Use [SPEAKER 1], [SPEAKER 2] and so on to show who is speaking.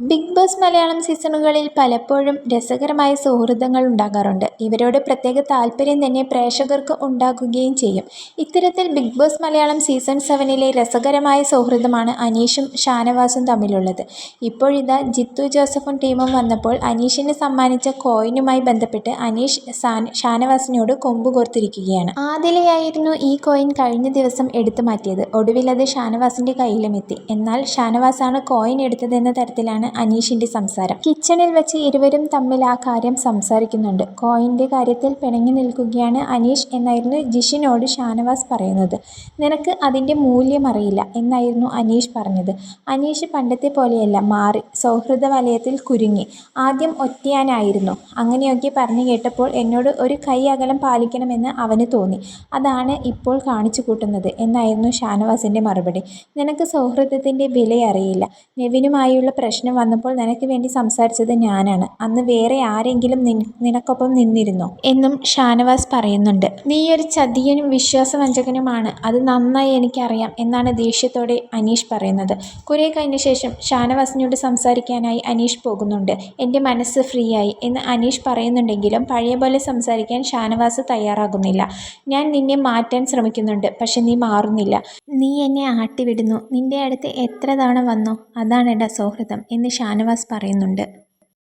[SPEAKER 1] Big boss Malayalam സീസണുകളിൽ പലപ്പോഴും രസകരമായ സൗഹൃദങ്ങൾ ഉണ്ടാകാറുണ്ട്. ഇവരോട് പ്രത്യേക താല്പര്യം തന്നെ പ്രേക്ഷകർക്ക് ഉണ്ടാകുകയും ചെയ്യും. ഇത്തരത്തിൽ ബിഗ് ബോസ് മലയാളം സീസൺ സെവനിലെ രസകരമായ സൗഹൃദമാണ് അനീഷും ഷാനവാസും തമ്മിലുള്ളത്. ഇപ്പോഴിതാ ജിത്തു ജോസഫും ടീമും വന്നപ്പോൾ അനീഷിന് സമ്മാനിച്ച കോയിനുമായി ബന്ധപ്പെട്ട് അനീഷ് ഷാനവാസിനോട് കൊമ്പ് കോർത്തിരിക്കുകയാണ്. ആദിലയായിരുന്നു ഈ കോയിൻ കഴിഞ്ഞ ദിവസം എടുത്തു മാറ്റിയത്. ഒടുവിലത് ഷാനവാസിന്റെ കയ്യിലുമെത്തി. എന്നാൽ ഷാനവാസാണ് കോയിൻ എടുത്തതെന്ന തരത്തിലാണ് അനീഷിന്റെ സംസാരം. കിച്ചണിൽ വെച്ച് ഇരുവരും തമ്മിൽ ആ കാര്യം സംസാരിക്കുന്നുണ്ട്. കോയിന്റെ കാര്യത്തിൽ പിണങ്ങി നിൽക്കുകയാണ് അനീഷ് എന്നായിരുന്നു ജിഷിനോട് ഷാനവാസ് പറയുന്നത്. നിനക്ക് അതിന്റെ മൂല്യം അറിയില്ല എന്നായിരുന്നു അനീഷ് പറഞ്ഞത്. അനീഷ് പണ്ടത്തെ പോലെയല്ല മാറി സൗഹൃദ വലയത്തിൽ കുരുങ്ങി. ആദ്യം ഒറ്റയാനായിരുന്നു. അങ്ങനെയൊക്കെ പറഞ്ഞു കേട്ടപ്പോൾ എന്നോട് ഒരു കൈ അകലം പാലിക്കണമെന്ന് അവന് തോന്നി. അതാണ് ഇപ്പോൾ കാണിച്ചു കൂട്ടുന്നത് എന്നായിരുന്നു ഷാനവാസിന്റെ മറുപടി. നിനക്ക് സൗഹൃദത്തിന്റെ വിലയറിയില്ല. നെവിനുമായുള്ള പ്രശ്നം വന്നപ്പോൾ നിനക്ക് വേണ്ടി സംസാരിച്ചത് ഞാനാണ്. അന്ന് വേറെ ആരെങ്കിലും നിനക്കൊപ്പം നിന്നിരുന്നോ? എന്നും ഷാനവാസ് പറയുന്നുണ്ട്. നീ ഒരു ചതിയനും വിശ്വാസവഞ്ചകനുമാണ്. അത് നന്നായി എനിക്കറിയാം എന്നാണ് ദേഷ്യത്തോടെ അനീഷ് പറയുന്നത്. കുറേ കഴിഞ്ഞ ശേഷം ഷാനവാസിനോട് സംസാരിക്കാനായി അനീഷ് പോകുന്നുണ്ട്. എന്റെ മനസ്സ് ഫ്രീ ആയി എന്ന് അനീഷ് പറയുന്നുണ്ടെങ്കിലും പഴയ പോലെ സംസാരിക്കാൻ ഷാനവാസ് തയ്യാറാകുന്നില്ല. ഞാൻ നിന്നെ മാറ്റാൻ ശ്രമിക്കുന്നുണ്ട് പക്ഷെ നീ മാറുന്നില്ല. നീ എന്നെ ആട്ടിവിടുന്നു. നിന്റെ അടുത്ത് എത്ര തവണ വന്നു? അതാണ് എന്റെ സൗഹൃദം ഷാനവാസ് പറയുന്നുണ്ട്.